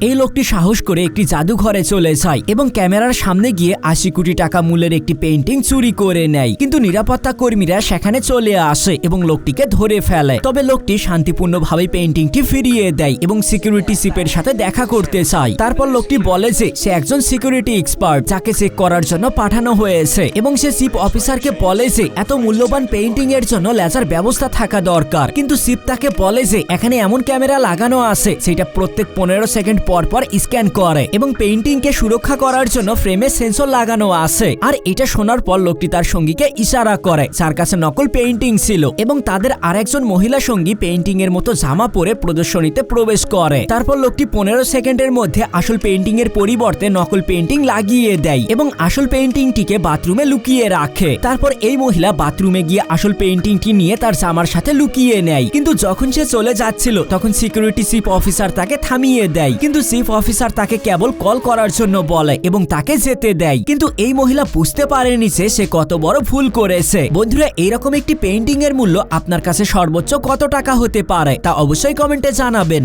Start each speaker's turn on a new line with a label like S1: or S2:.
S1: এই লোকটি সাহস করে একটি জাদুঘরে চলে যায় এবং ক্যামেরার সামনে গিয়ে আশি কোটি টাকা মূল্যের একটি পেন্টিং চুরি করে নেয়। কিন্তু নিরাপত্তা কর্মীরা সেখানে চলে আসে এবং লোকটিকে ধরে ফেলে। তবে লোকটি শান্তিপূর্ণভাবে পেন্টিংটি ফিরিয়ে দেয় এবং সিকিউরিটি চিপের সাথে দেখা করতে চায়। তারপর লোকটি বলে যে, সে একজন সিকিউরিটি এক্সপার্ট, যাকে চেক করার জন্য পাঠানো হয়েছে এবং সে চিপ অফিসারকে বলে যে, এত মূল্যবান পেন্টিং এর জন্য লেজার ব্যবস্থা থাকা দরকার। কিন্তু চিপ তাকে বলে যে, এখানে এমন ক্যামেরা লাগানো আছে সেটা প্রত্যেক পনেরো সেকেন্ড পর পর স্ক্যান করে এবং পেইন্টিং কে সুরক্ষা করার জন্য ফ্রেমে সেন্সর লাগানো আছে। আর এটা শোনার পর লোকটি তার সঙ্গীকে ইশারা করে। যার কাছে নকল পেইন্টিং ছিল এবং তাদের আরেকজন মহিলা সঙ্গী পেইন্টিং এর মতো জামা পরে প্রদর্শনীতে প্রবেশ করে। তারপর লোকটি পনেরো সেকেন্ডের মধ্যে আসল পেইন্টিং এর পরিবর্তে নকল পেইন্টিং লাগিয়ে দেয় এবং আসল পেইন্টিংটিকে বাথরুমে লুকিয়ে রাখে। তারপর এই মহিলা বাথরুমে গিয়ে আসল পেইন্টিংটি নিয়ে তার জামার সাথে লুকিয়ে নেয়। কিন্তু যখন সে চলে যাচ্ছিল, তখন সিকিউরিটি চিফ অফিসার তাকে থামিয়ে দেয়। কিন্তু চিফ অফিসার তাকে কেবল কল করার জন্য বলে এবং তাকে যেতে দেয়। কিন্তু এই মহিলা বুঝতে পারেনি যে সে কত বড় ভুল করেছে। বন্ধুরা এইরকম একটি পেন্টিং এর মূল্য আপনার কাছে সর্বোচ্চ কত টাকা হতে পারে তা অবশ্যই কমেন্টে জানাবেন।